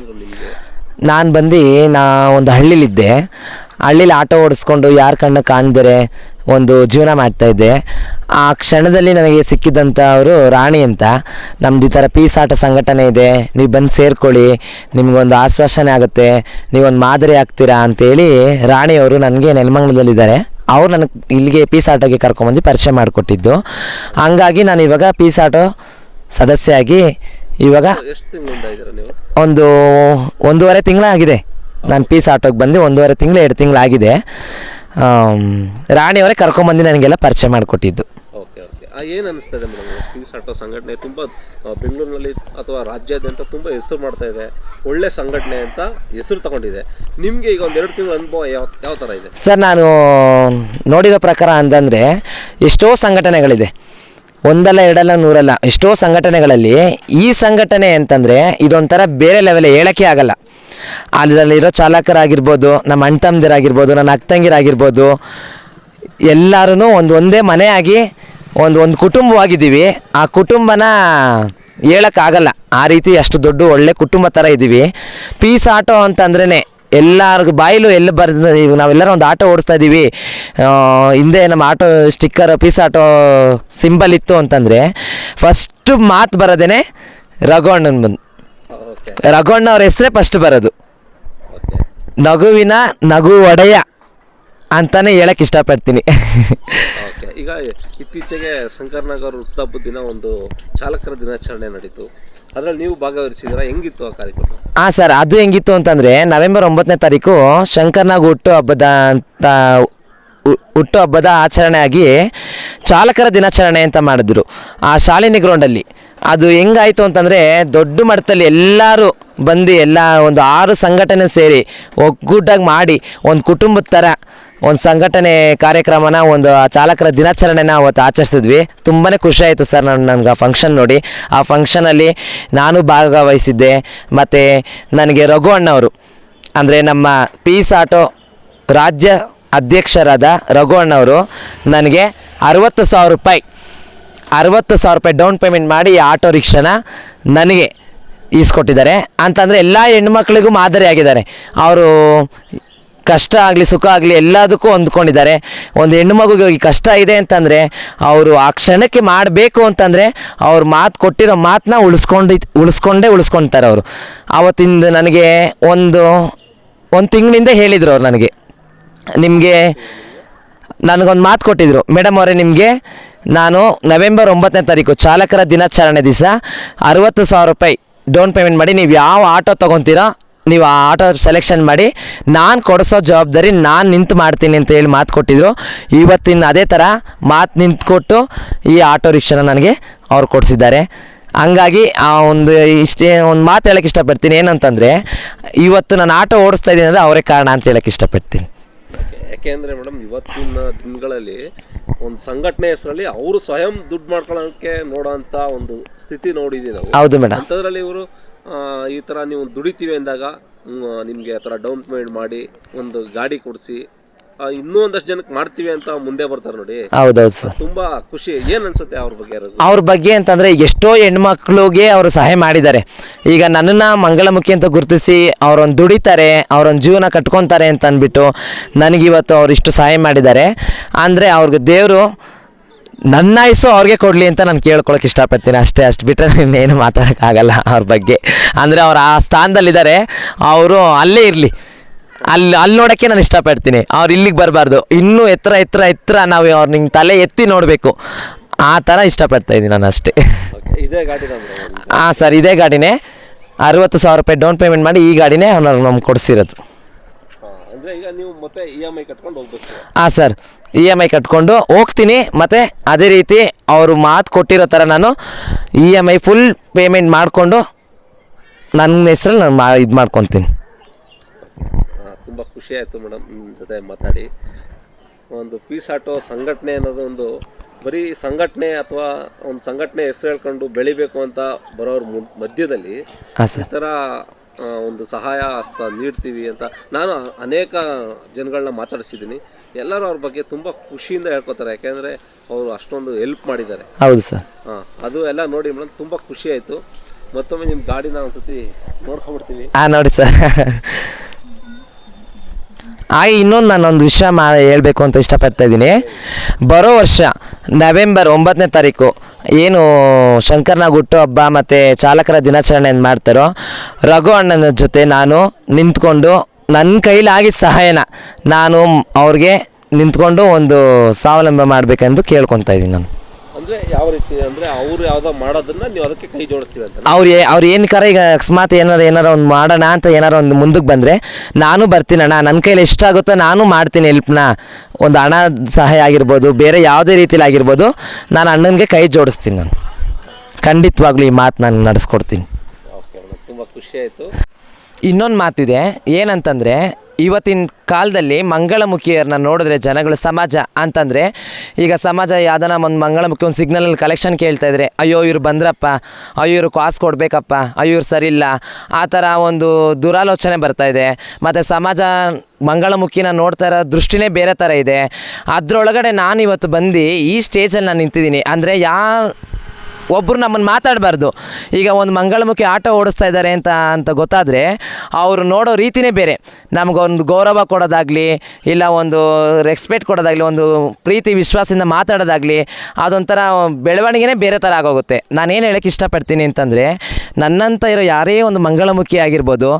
ನಿಮಗೆ? ನಾನು ಬಂದು ನಾ ಒಂದು ಹಳ್ಳಿಲಿದ್ದೆ. ಹಳ್ಳಿಲಿ ಆಟೋ ಓಡಿಸ್ಕೊಂಡು ಯಾರ ಕಣ್ಣು ಕಾಣ್ದರೆ ಒಂದು ಜೀವನ ಮಾಡ್ತಾಯಿದ್ದೆ ಆ ಕ್ಷಣದಲ್ಲಿ ನನಗೆ ಸಿಕ್ಕಿದಂಥ ಅವರು ರಾಣಿ ಅಂತ. ನಮ್ದು ಈ ಥರ ಪೀಸ್ ಆಟ ಸಂಘಟನೆ ಇದೆ ನೀವು ಬಂದು ಸೇರ್ಕೊಳ್ಳಿ ನಿಮಗೊಂದು ಆಶ್ವಾಸನೆ ಆಗುತ್ತೆ ನೀವೊಂದು ಮಾದರಿ ಆಗ್ತೀರಾ ಅಂತೇಳಿ ರಾಣಿಯವರು ನನಗೆ ನೆಲಮಂಗಲದಲ್ಲಿದ್ದಾರೆ. ಅವ್ರು ನನಗೆ ಇಲ್ಲಿಗೆ ಪೀಸ್ ಆಟೋಗೆ ಕರ್ಕೊಂಬಂದು ಪರಿಚಯ ಮಾಡಿಕೊಟ್ಟಿದ್ದು. ಹಂಗಾಗಿ ನಾನು ಇವಾಗ ಪೀಸ್ ಆಟೋ ಸದಸ್ಯ ಆಗಿ ಇವಾಗ ಎಷ್ಟು ತಿಂಗಳಿಂದ ಇದ್ದೀರಾ ನೀವು? ಒಂದು ಒಂದೂವರೆ ತಿಂಗಳಾಗಿದೆ. ನಾನು ಪೀಸ್ ಆಟೋಗೆ ಬಂದು ಒಂದೂವರೆ ತಿಂಗಳು ಎರಡು ತಿಂಗಳಾಗಿದೆ. ರಾಣಿಯವರೇ ಕರ್ಕೊಂಬಂದು ನನಗೆಲ್ಲ ಪರಿಚಯ ಮಾಡಿಕೊಟ್ಟಿದ್ದು. Okay okay. ಏನು ಅನಿಸ್ತದೆ ಮೇಡಮ್? ಪೀಸ್ ಆಟೋ ಸಂಘಟನೆ ತುಂಬ ಬೆಂಗಳೂರಿನಲ್ಲಿ ಅಥವಾ ರಾಜ್ಯಾದ್ಯಂತ ತುಂಬ ಹೆಸರು ಮಾಡ್ತಾ ಇದೆ. ಒಳ್ಳೆ ಸಂಘಟನೆ ಅಂತ ಹೆಸರು ತಗೊಂಡಿದೆ. ನಿಮಗೆ ಈಗ ಒಂದು ಎರಡು ತಿಂಗಳ ಅನುಭವ ಯಾವ ಯಾವ ಥರ ಇದೆ? ಸರ್ ನಾನು ನೋಡಿದ ಪ್ರಕಾರ ಅಂತಂದರೆ ಎಷ್ಟೋ ಸಂಘಟನೆಗಳಿದೆ. ಒಂದಲ್ಲ, ಎರಡಲ್ಲ, ನೂರಲ್ಲ, ಎಷ್ಟೋ ಸಂಘಟನೆಗಳಲ್ಲಿ ಈ ಸಂಘಟನೆ ಅಂತಂದರೆ ಇದೊಂಥರ ಬೇರೆ ಲೆವೆಲ್ ಹೇಳೋಕ್ಕೆ ಆಗಲ್ಲ. ಅದರಲ್ಲಿರೋ ಚಾಲಕರಾಗಿರ್ಬೋದು, ನಮ್ಮ ಅಣ್ಣ ತಮ್ಮದಿರಾಗಿರ್ಬೋದು ನನ್ನ ಅಕ್ಕ ತಂಗಿರಾಗಿರ್ಬೋದು ಎಲ್ಲರೂ ಒಂದು ಒಂದೇ ಮನೆಯಾಗಿ ಒಂದು ಒಂದು ಕುಟುಂಬವಾಗಿದ್ದೀವಿ. ಆ ಕುಟುಂಬನ ಹೇಳೋಕ್ಕಾಗಲ್ಲ ಆ ರೀತಿ ಅಷ್ಟು ದೊಡ್ಡ ಒಳ್ಳೆ ಕುಟುಂಬ ಥರ ಇದ್ದೀವಿ. ಪೀಸ್ ಆಟೋ ಅಂತಂದ್ರೇ ಎಲ್ಲರಿಗೂ ಬಾಯಿಲು ಎಲ್ಲಿ ಬರ್ತದೆ? ಈಗ ನಾವೆಲ್ಲರೂ ಒಂದು ಆಟೋ ಓಡಿಸ್ತಾ ಇದ್ದೀವಿ ಹಿಂದೆ ನಮ್ಮ auto sticker piece auto symbol ಇತ್ತು ಅಂತಂದರೆ ಫಸ್ಟು ಮಾತು ಬರೋದೇ ರಘುವಣ್ಣನ ಬಂದು. ರಘುವಣ್ಣ ಅವ್ರ ಹೆಸರೇ ಫಸ್ಟ್ ಬರೋದು. ನಗುವಿನ ನಗು ಒಡೆಯ ಅಂತಾನೆ ಹೇಳಕ್ಕೆ ಇಷ್ಟಪಡ್ತೀನಿ. ಈಗ ಇತ್ತೀಚೆಗೆ ಶಂಕರ್ನಗರ್ ಹುಟ್ಟಹಬ್ಬದ ದಿನ ಒಂದು ಚಾಲಕರ ದಿನಾಚರಣೆ ನಡೀತು. ಅದರಲ್ಲಿ ನೀವು ಭಾಗವಹಿಸಿದ್ರ ಹೆಂಗಿತ್ತು ಆ ಕಾರ್ಯಕ್ರಮ? ಹಾಂ ಸರ್, ಅದು ಹೆಂಗಿತ್ತು ಅಂತಂದರೆ ನವೆಂಬರ್ ಒಂಬತ್ತನೇ ತಾರೀಕು ಶಂಕರ್ನಾಗ್ ಹುಟ್ಟು ಹಬ್ಬದ ಅಂತ ಹುಟ್ಟು ಹಬ್ಬದ ಆಚರಣೆಯಾಗಿ ಚಾಲಕರ ದಿನಾಚರಣೆ ಅಂತ ಮಾಡಿದ್ರು ಆ ಶಾಲಿನಿ ಗ್ರೌಂಡಲ್ಲಿ. ಅದು ಹೆಂಗಾಯಿತು ಅಂತಂದರೆ ದೊಡ್ಡ ಮಟ್ಟದಲ್ಲಿ ಎಲ್ಲರೂ ಬಂದು ಎಲ್ಲ ಒಂದು ಆರು ಸಂಘಟನೆ ಸೇರಿ ಒಗ್ಗೂಟಾಗಿ ಮಾಡಿ ಒಂದು ಕುಟುಂಬದ ಥರ ಒಂದು ಸಂಘಟನೆ ಕಾರ್ಯಕ್ರಮನ, ಒಂದು ಚಾಲಕರ ದಿನಾಚರಣೆನ ಅವತ್ತು ಆಚರಿಸಿದ್ವಿ. ತುಂಬಾ ಖುಷಿ ಆಯಿತು ಸರ್ ನಾನು ನನಗೆ ಆ ಫಂಕ್ಷನ್ ನೋಡಿ. ಆ ಫಂಕ್ಷನಲ್ಲಿ ನಾನು ಭಾಗವಹಿಸಿದ್ದೆ. ಮತ್ತು ನನಗೆ ರಘು ಅಣ್ಣವರು, ಅಂದರೆ ನಮ್ಮ ಪೀಸ್ ಆಟೋ ರಾಜ್ಯ ಅಧ್ಯಕ್ಷರಾದ ರಘು ಅಣ್ಣವರು ನನಗೆ ಅರವತ್ತು ಸಾವಿರ ರೂಪಾಯಿ, ಅರವತ್ತು ಸಾವಿರ ರೂಪಾಯಿ ಡೌನ್ ಪೇಮೆಂಟ್ ಮಾಡಿ ಈ ಆಟೋ ರಿಕ್ಷಾನ ನನಗೆ ಈಸ್ಕೊಟ್ಟಿದ್ದಾರೆ. ಅಂತಂದರೆ ಎಲ್ಲ ಹೆಣ್ಮಕ್ಳಿಗೂ ಮಾದರಿಯಾಗಿದ್ದಾರೆ. ಅವರು ಕಷ್ಟ ಆಗಲಿ, ಸುಖ ಆಗಲಿ ಎಲ್ಲದಕ್ಕೂ ಹೊಂದ್ಕೊಂಡಿದ್ದಾರೆ. ಒಂದು ಹೆಣ್ಣು ಮಗುಗೆ ಈ ಕಷ್ಟ ಇದೆ ಅಂತಂದರೆ, ಅವರು ಆ ಕ್ಷಣಕ್ಕೆ ಮಾಡಬೇಕು ಅಂತಂದರೆ, ಅವ್ರು ಮಾತು ಕೊಟ್ಟಿರೋ ಮಾತನ್ನ ಉಳಿಸ್ಕೊಂಡು, ಉಳಿಸ್ಕೊಂಡೇ ಉಳಿಸ್ಕೊಳ್ತಾರೆ ಅವರು. ಆವತ್ತಿಂದ ನನಗೆ ಒಂದು ಒಂದು ತಿಂಗಳಿಂದ ಹೇಳಿದರು ಅವ್ರು ನನಗೆ. ನಿಮಗೆ ನನಗೊಂದು ಮಾತು ಕೊಟ್ಟಿದ್ರು. ಮೇಡಮ್ ಅವರೇ, ನಿಮಗೆ ನಾನು ನವೆಂಬರ್ ಒಂಬತ್ತನೇ ತಾರೀಕು ಚಾಲಕರ ದಿನಾಚರಣೆ ದಿವಸ ಅರುವತ್ತು ಸಾವಿರ ರೂಪಾಯಿ ಡೌನ್ ಪೇಮೆಂಟ್ ಮಾಡಿ, ನೀವು ಯಾವ ಆಟೋ ತೊಗೊತೀರೋ ನೀವು ಆ ಆಟೋ ಸೆಲೆಕ್ಷನ್ ಮಾಡಿ ನಾನು ಕೊಡಿಸೋ ಜವಾಬ್ದಾರಿ ನಾನು ನಿಂತು ಮಾಡ್ತೀನಿ ಅಂತ ಹೇಳಿ ಮಾತು ಕೊಟ್ಟಿದ್ರು. ಇವತ್ತಿನ ಅದೇ ಥರ ಮಾತು ನಿಂತ್ಕೊಟ್ಟು ಈ ಆಟೋ ರಿಕ್ಷಾನ ನನಗೆ ಅವ್ರು ಕೊಡಿಸಿದ್ದಾರೆ. ಹಂಗಾಗಿ ಆ ಒಂದು ಇಷ್ಟೇ ಒಂದು ಮಾತು ಹೇಳಕ್ಕೆ ಇಷ್ಟಪಡ್ತೀನಿ. ಏನಂತಂದರೆ ಇವತ್ತು ನಾನು ಆಟೋ ಓಡಿಸ್ತಾ ಇದ್ದೀನಿ ಅಂದರೆ ಅವರೇ ಕಾರಣ ಅಂತ ಹೇಳಕ್ಕೆ ಇಷ್ಟಪಡ್ತೀನಿ. ಯಾಕೆಂದರೆ ಮೇಡಮ್ ಇವತ್ತಿನ ದಿನಗಳಲ್ಲಿ ಒಂದು ಸಂಘಟನೆ ಹೆಸರಲ್ಲಿ ಅವರು ಸ್ವಯಂ ದುಡ್ಡು ಮಾಡ್ಕೊಳ್ಳೋಕೆ ನೋಡೋಂಥ ಒಂದು ಸ್ಥಿತಿ ನೋಡಿದ್ದೀವಿ ನಾವು. ಹೌದು ಮೇಡಮ್. ಅಂಥದ್ರಲ್ಲಿ ಇವರು ಈ ಥರ ನೀವು ದುಡಿತೀವಿ ಅಂದಾಗ ನಿಮಗೆ ಆ ಥರ ಡೌನ್ ಪೇಮೆಂಟ್ ಮಾಡಿ ಒಂದು ಗಾಡಿ ಕೊಡಿಸಿ ಇನ್ನೂ ಒಂದಷ್ಟು ಜನಕ್ಕೆ ಮಾಡ್ತೀವಿ ಅಂತ ಮುಂದೆ ಬರ್ತಾರೆ ನೋಡಿ. ಹೌದೌದು ಸರ್. ತುಂಬಾ ಖುಷಿ. ಏನ್ ಅನ್ಸುತ್ತೆ ಅವ್ರ ಬಗ್ಗೆ ಅವ್ರ ಬಗ್ಗೆ ಅಂತಂದ್ರೆ ಎಷ್ಟೋ ಹೆಣ್ಮಕ್ಳಿಗೆ ಅವರು ಸಹಾಯ ಮಾಡಿದ್ದಾರೆ. ಈಗ ನನ್ನನ್ನ ಮಂಗಳಮುಖಿ ಅಂತ ಗುರುತಿಸಿ ಅವರೊಂದು ದುಡಿತಾರೆ ಅವರೊಂದು ಜೀವನ ಕಟ್ಕೊತಾರೆ ಅಂತ ಅಂದ್ಬಿಟ್ಟು ನನಗಿವತ್ತು ಅವ್ರು ಇಷ್ಟು ಸಹಾಯ ಮಾಡಿದ್ದಾರೆ. ಅಂದರೆ ಅವ್ರಿಗೆ ದೇವರು ನನ್ನ ಆಯಸ್ಸು ಅವ್ರಿಗೆ ಕೊಡಲಿ ಅಂತ ನಾನು ಕೇಳ್ಕೊಳಕ್ಕೆ ಇಷ್ಟಪಡ್ತೀನಿ ಅಷ್ಟೇ ಅಷ್ಟು ಬಿಟ್ಟರೆ ಇನ್ನೇನು ಮಾತಾಡೋಕ್ಕಾಗಲ್ಲ ಅವ್ರ ಬಗ್ಗೆ. ಅಂದರೆ ಅವ್ರು ಆ ಸ್ಥಾನದಲ್ಲಿದ್ದಾರೆ ಅವರು ಅಲ್ಲೇ ಇರಲಿ. ಅಲ್ಲಿ ಅಲ್ಲಿ ನೋಡೋಕ್ಕೆ ನಾನು ಇಷ್ಟಪಡ್ತೀನಿ. ಅವ್ರು ಇಲ್ಲಿಗೆ ಬರಬಾರ್ದು. ಇನ್ನೂ ಎತ್ತರ ಎತ್ತರ ಎತ್ತರ ನಾವು ಅವ್ರು ನಿಂಗೆ ತಲೆ ಎತ್ತಿ ನೋಡಬೇಕು. ಆ ಥರ ಇಷ್ಟಪಡ್ತಾ ಇದ್ದೀನಿ ನಾನು ಅಷ್ಟೇ. ಇದೇ ಗಾಡಿ ಹಾಂ ಸರ್. ಇದೇ ಗಾಡಿನೇ. ಅರುವತ್ತು ಸಾವಿರ ರೂಪಾಯಿ ಡೌನ್ ಪೇಮೆಂಟ್ ಮಾಡಿ ಈ ಗಾಡಿನೇ ಅವ್ರು ನಮ್ಗೆ ಕೊಡಿಸಿರೋದು. ಹಾಂ ಸರ್. ಇ ಎಂ ಐ ಕಟ್ಕೊಂಡು ಹೋಗ್ತೀನಿ. ಮತ್ತು ಅದೇ ರೀತಿ ಅವರು ಮಾತು ಕೊಟ್ಟಿರೋ ಥರ ನಾನು E M I full payment ಮಾಡಿಕೊಂಡು ನನ್ನ ಹೆಸ್ರಲ್ಲಿ ನಾನು ಮಾ ಇದು ಮಾಡ್ಕೊತೀನಿ. ತುಂಬ ಖುಷಿ ಆಯಿತು ಮೇಡಮ್ ನಿಮ್ಮ ಜೊತೆ ಮಾತಾಡಿ. ಒಂದು ಪೀಸ್ ಆಟೋ ಸಂಘಟನೆ ಅನ್ನೋದು ಒಂದು ಬರೀ ಸಂಘಟನೆ ಅಥವಾ ಒಂದು ಸಂಘಟನೆ ಹೆಸರು ಹೇಳ್ಕೊಂಡು ಬೆಳಿಬೇಕು ಅಂತ ಬರೋರ ಮಧ್ಯದಲ್ಲಿ ಆ ಈ ಥರ ಒಂದು ಸಹಾಯ ಹಸ್ತ ನೀಡ್ತೀವಿ ಅಂತ ನಾನು ಅನೇಕ ಜನಗಳನ್ನ ಮಾತಾಡಿಸಿದ್ದೀನಿ. ಎಲ್ಲರೂ ಅವ್ರ ಬಗ್ಗೆ ತುಂಬ ಖುಷಿಯಿಂದ ಹೇಳ್ಕೊತಾರೆ ಯಾಕೆಂದರೆ ಅವರು ಅಷ್ಟೊಂದು ಹೆಲ್ಪ್ ಮಾಡಿದ್ದಾರೆ. ಹೌದು ಸರ್. ಹಾಂ ಅದು ಎಲ್ಲ ನೋಡಿ ಮೇಡಮ್ ತುಂಬ ಖುಷಿ ಆಯಿತು. ಮತ್ತೊಮ್ಮೆ ನಿಮ್ಮ ಗಾಡಿನ ಒಂದ್ಸತಿ ನೋಡ್ಕೊಂಡ್ಬಿಡ್ತೀವಿ. ಹಾಂ ನೋಡಿ ಸರ್. ಹಾಗೆ ಇನ್ನೊಂದು ನಾನೊಂದು ವಿಷಯ ಮಾ ಹೇಳಬೇಕು ಅಂತ ಇಷ್ಟಪಡ್ತಾ ಇದ್ದೀನಿ. ಬರೋ ವರ್ಷ ನವೆಂಬರ್ ಒಂಬತ್ತನೇ ತಾರೀಕು ಏನು ಶಂಕರ್ನಾಗ್ ಹುಟ್ಟು ಹಬ್ಬ ಮತ್ತು ಚಾಲಕರ ದಿನಾಚರಣೆಯನ್ನು ಮಾಡ್ತಾರೋ ರಘು ಅಣ್ಣನ ಜೊತೆ ನಾನು ನಿಂತ್ಕೊಂಡು ನನ್ನ ಕೈಲಾಗಿ ಸಹಾಯನ ನಾನು ಅವ್ರಿಗೆ ನಿಂತ್ಕೊಂಡು ಒಂದು ಸ್ವಾವಲಂಬ ಮಾಡಬೇಕೆಂದು ಕೇಳ್ಕೊತಾ ಇದ್ದೀನಿ ನಾನು. ಅಂದರೆ ಯಾವ ರೀತಿ ಅಂದ್ರೆ ಅವ್ರು ಯಾವುದೋ ಮಾಡೋದನ್ನ ನೀವು ಅದಕ್ಕೆ ಕೈ ಜೋಡಿಸ್ತೀವಿ ಅಂತ ಅವ್ರು ಏ ಅವ್ರು ಏನು ಕರ ಈಗ ಅಕಸ್ಮಾತ್ ಏನಾರು ಏನಾರ ಒಂದು ಮಾಡೋಣ ಅಂತ ಏನಾರ ಒಂದು ಮುಂದಕ್ಕೆ ಬಂದರೆ ನಾನು ಬರ್ತೀನಣ್ಣ ನನ್ನ ಕೈಲಿ ಎಷ್ಟಾಗುತ್ತೋ ನಾನು ಮಾಡ್ತೀನಿ ಹೆಲ್ಪ್ನ. ಒಂದು ಹಣ ಸಹಾಯ ಆಗಿರ್ಬೋದು ಬೇರೆ ಯಾವುದೇ ರೀತಿಲಿ ಆಗಿರ್ಬೋದು ನಾನು ಅಣ್ಣನಿಗೆ ಕೈ ಜೋಡಿಸ್ತೀನಿ ನಾನು. ಖಂಡಿತವಾಗ್ಲೂ ಈ ಮಾತು ನಾನು ನಡೆಸ್ಕೊಡ್ತೀನಿ. ಓಕೆ ಮೇಡಮ್ ತುಂಬ ಖುಷಿ ಆಯಿತು. ಇನ್ನೊಂದು ಮಾತಿದೆ, ಏನಂತಂದರೆ, ಇವತ್ತಿನ ಕಾಲದಲ್ಲಿ ಮಂಗಳಮುಖಿಯರನ್ನ ನೋಡಿದ್ರೆ ಜನಗಳು ಸಮಾಜ ಅಂತಂದರೆ, ಈಗ ಸಮಾಜ ಯಾವ್ದಾನ ಒಂದು ಮಂಗಳಮುಖಿ, ಒಂದು ಸಿಗ್ನಲಲ್ಲಿ ಕಲೆಕ್ಷನ್ ಕೇಳ್ತಾ ಇದ್ರೆ, ಅಯ್ಯೋ ಇವ್ರು ಬಂದ್ರಪ್ಪ, ಅಯ್ಯೋ ಇವ್ರು ಕಾಸು ಕೊಡಬೇಕಪ್ಪ, ಅಯ್ಯೋ ಇವ್ರು ಸರಿ ಇಲ್ಲ ಆ ಥರ ಒಂದು ದುರಾಲೋಚನೆ ಬರ್ತಾ ಇದೆ. ಮತ್ತು ಸಮಾಜ ಮಂಗಳಮುಖಿನ ನೋಡ್ತಾ ಇರೋ ದೃಷ್ಟಿನೇ ಬೇರೆ ಥರ ಇದೆ. ಅದರೊಳಗಡೆ ನಾನು ಇವತ್ತು ಬಂದು ಈ ಸ್ಟೇಜಲ್ಲಿ ನಾನು ನಿಂತಿದ್ದೀನಿ. ಅಂದರೆ ಯಾ ಒಬ್ಬರು ನಮ್ಮನ್ನು ಮಾತಾಡಬಾರ್ದು. ಈಗ ಒಂದು ಮಂಗಳಮುಖಿ ಆಟೋ ಓಡಿಸ್ತಾ ಇದ್ದಾರೆ ಅಂತ ಅಂತ ಗೊತ್ತಾದರೆ ಅವರು ನೋಡೋ ರೀತಿನೇ ಬೇರೆ. ನಮಗೊಂದು ಗೌರವ ಕೊಡೋದಾಗಲಿ, ಇಲ್ಲ ಒಂದು ರೆಸ್ಪೆಕ್ಟ್ ಕೊಡೋದಾಗಲಿ, ಒಂದು ಪ್ರೀತಿ, ವಿಶ್ವಾಸದಿಂದ ಮಾತಾಡೋದಾಗಲಿ, ಅದೊಂಥರ ಬೆಳವಣಿಗೆನೇ ಬೇರೆ ಥರ ಆಗೋಗುತ್ತೆ. ನಾನೇನು ಹೇಳೋಕ್ಕೆ ಇಷ್ಟಪಡ್ತೀನಿ ಅಂತಂದರೆ, ನನ್ನಂತ ಇರೋ ಯಾರೇ ಒಂದು ಮಂಗಳಮುಖಿ ಆಗಿರ್ಬೋದು,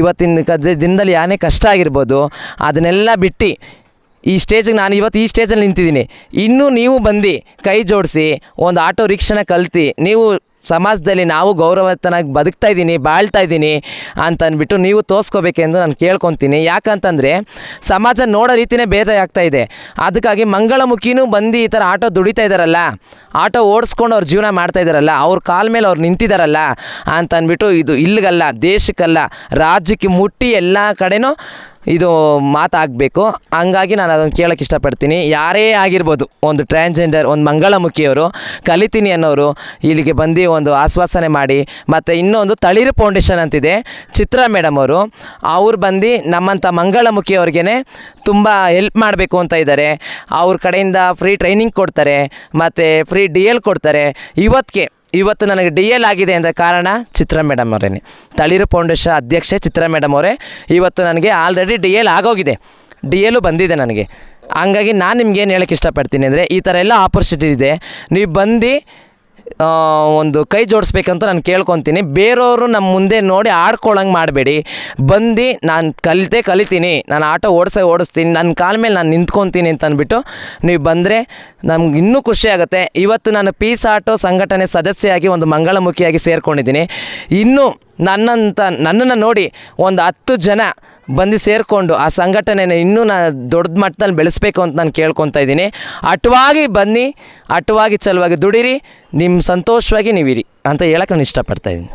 ಇವತ್ತಿನ ದಿನದಲ್ಲಿ ಯಾರೇ ಕಷ್ಟ ಆಗಿರ್ಬೋದು, ಅದನ್ನೆಲ್ಲ ಬಿಟ್ಟು ಈ ಸ್ಟೇಜಿಗೆ ನಾನು ಇವತ್ತು ಈ ಸ್ಟೇಜಲ್ಲಿ ನಿಂತಿದ್ದೀನಿ. ಇನ್ನೂ ನೀವು ಬಂದು ಕೈ ಜೋಡಿಸಿ, ಒಂದು ಆಟೋ ರಿಕ್ಷಾನ ಕಲ್ತು, ನೀವು ಸಮಾಜದಲ್ಲಿ ನಾವು ಗೌರವತನಾಗಿ ಬದುಕ್ತಾ ಇದ್ದೀನಿ, ಬಾಳ್ತಾ ಇದ್ದೀನಿ ಅಂತ ಅಂದ್ಬಿಟ್ಟು ನೀವು ತೋರಿಸ್ಕೋಬೇಕೆಂದು ನಾನು ಕೇಳ್ಕೊತೀನಿ. ಯಾಕಂತಂದರೆ ಸಮಾಜ ನೋಡೋ ರೀತಿನೇ ಬೇರೆ ಆಗ್ತಾ ಇದೆ. ಅದಕ್ಕಾಗಿ ಮಂಗಳಮುಖಿನೂ ಬಂದು ಈ ಥರ ಆಟೋ ದುಡಿತಾ ಇದ್ದಾರಲ್ಲ, ಆಟೋ ಓಡಿಸ್ಕೊಂಡು ಅವ್ರ ಜೀವನ ಮಾಡ್ತಾ ಇದ್ದಾರಲ್ಲ, ಅವ್ರ ಕಾಲ ಮೇಲೆ ಅವ್ರು ನಿಂತಿದ್ದಾರಲ್ಲ ಅಂತ ಅಂದ್ಬಿಟ್ಟು ಇದು ಇಲ್ಲಿಗಲ್ಲ, ದೇಶಕ್ಕಲ್ಲ, ರಾಜ್ಯಕ್ಕೆ ಮುಟ್ಟಿ ಎಲ್ಲ ಕಡೆನೂ ಇದು ಮಾತಾಗಬೇಕು. ಹಂಗಾಗಿ ನಾನು ಅದನ್ನು ಕೇಳೋಕ್ಕೆ ಇಷ್ಟಪಡ್ತೀನಿ. ಯಾರೇ ಆಗಿರ್ಬೋದು, ಒಂದು ಟ್ರಾನ್ಸ್ಜೆಂಡರ್ ಒಂದು ಮಂಗಳಮುಖಿಯವರು, ಕಲಿತೀನಿ ಅನ್ನೋರು ಇಲ್ಲಿಗೆ ಬಂದು ಒಂದು ಆಶ್ವಾಸನೆ ಮಾಡಿ, ಮತ್ತು ಇನ್ನೊಂದು ತಳಿರು ಫೌಂಡೇಶನ್ ಅಂತಿದೆ, ಚಿತ್ರ ಮೇಡಮ್ ಅವರು. ಅವ್ರು ಬಂದು ನಮ್ಮಂಥ ಮಂಗಳಮುಖಿಯವ್ರಿಗೆ ತುಂಬ ಹೆಲ್ಪ್ ಮಾಡಬೇಕು ಅಂತ ಇದ್ದಾರೆ. ಅವ್ರ ಕಡೆಯಿಂದ ಫ್ರೀ ಟ್ರೈನಿಂಗ್ ಕೊಡ್ತಾರೆ, ಮತ್ತು ಫ್ರೀ ಡಿ ಎಲ್ ಕೊಡ್ತಾರೆ. ಇವತ್ತಿಗೆ ಇವತ್ತು ನನಗೆ ಡಿ ಎಲ್ ಆಗಿದೆ ಅಂತ ಕಾರಣ ಚಿತ್ರ ಮೇಡಮ್ ಅವರೇನೆ. ತಳಿರು ಫೌಂಡೇಶನ್ ಅಧ್ಯಕ್ಷೆ ಚಿತ್ರ ಮೇಡಮ್ ಅವರೇ, ಇವತ್ತು ನನಗೆ ಆಲ್ರೆಡಿ ಡಿ ಎಲ್ ಆಗೋಗಿದೆ. ಡಿ ಎಲು ಬಂದಿದೆ ನನಗೆ. ಹಂಗಾಗಿ ನಾನು ನಿಮ್ಗೆ ಏನು ಹೇಳೋಕ್ಕೆ ಇಷ್ಟಪಡ್ತೀನಿ ಅಂದರೆ ಈ ಥರ ಎಲ್ಲ ಆಪರ್ಚುನಿಟಿ ಇದೆ. ನೀವು ಬಂದು ಒಂದು ಕೈ ಜೋಡಿಸ್ಬೇಕಂತ ನಾನು ಕೇಳ್ಕೊತೀನಿ. ಬೇರೆಯವರು ನಮ್ಮ ಮುಂದೆ ನೋಡಿ ಆಡ್ಕೊಳ್ಳಂಗೆ ಮಾಡಬೇಡಿ. ಬಂದು ನಾನು ಕಲಿತೆ ಕಲಿತೀನಿ. ನಾನು ಆಟೋ ಓಡಿಸೇ ಓಡಿಸ್ತೀನಿ. ನನ್ನ ಕಾಲ ಮೇಲೆ ನಾನು ನಿಂತ್ಕೊತೀನಿ ಅಂತ ಅಂದ್ಬಿಟ್ಟು ನೀವು ಬಂದರೆ ನಮ್ಗೆ ಇನ್ನೂ ಖುಷಿ ಆಗುತ್ತೆ. ಇವತ್ತು ನಾನು ಪೀಸ್ ಆಟೋ ಸಂಘಟನೆ ಸದಸ್ಯೆಯಾಗಿ ಒಂದು ಮಂಗಳಮುಖಿಯಾಗಿ ಸೇರಿಕೊಂಡಿದ್ದೀನಿ. ಇನ್ನೂ ನನ್ನಂತ ನನ್ನನ್ನು ನೋಡಿ ಒಂದು ಹತ್ತು ಜನ ಬಂದು ಸೇರಿಕೊಂಡು ಆ ಸಂಘಟನೆಯನ್ನು ಇನ್ನೂ ನಾನು ದೊಡ್ಡ ಮಟ್ಟದಲ್ಲಿ ಬೆಳೆಸ್ಬೇಕು ಅಂತ ನಾನು ಕೇಳ್ಕೊತಾ ಇದ್ದೀನಿ. ಅಟವಾಗಿ ಬನ್ನಿ, ಅಟವಾಗಿ ಚಲುವಾಗಿ ದುಡಿರಿ ನಿಮ್ಮ ಸಂತೋಷವಾಗಿ ನೀವಿರಿ ಅಂತ ಹೇಳಕ್ಕೆ ನಾನು ಇಷ್ಟಪಡ್ತಾ ಇದ್ದೀನಿ.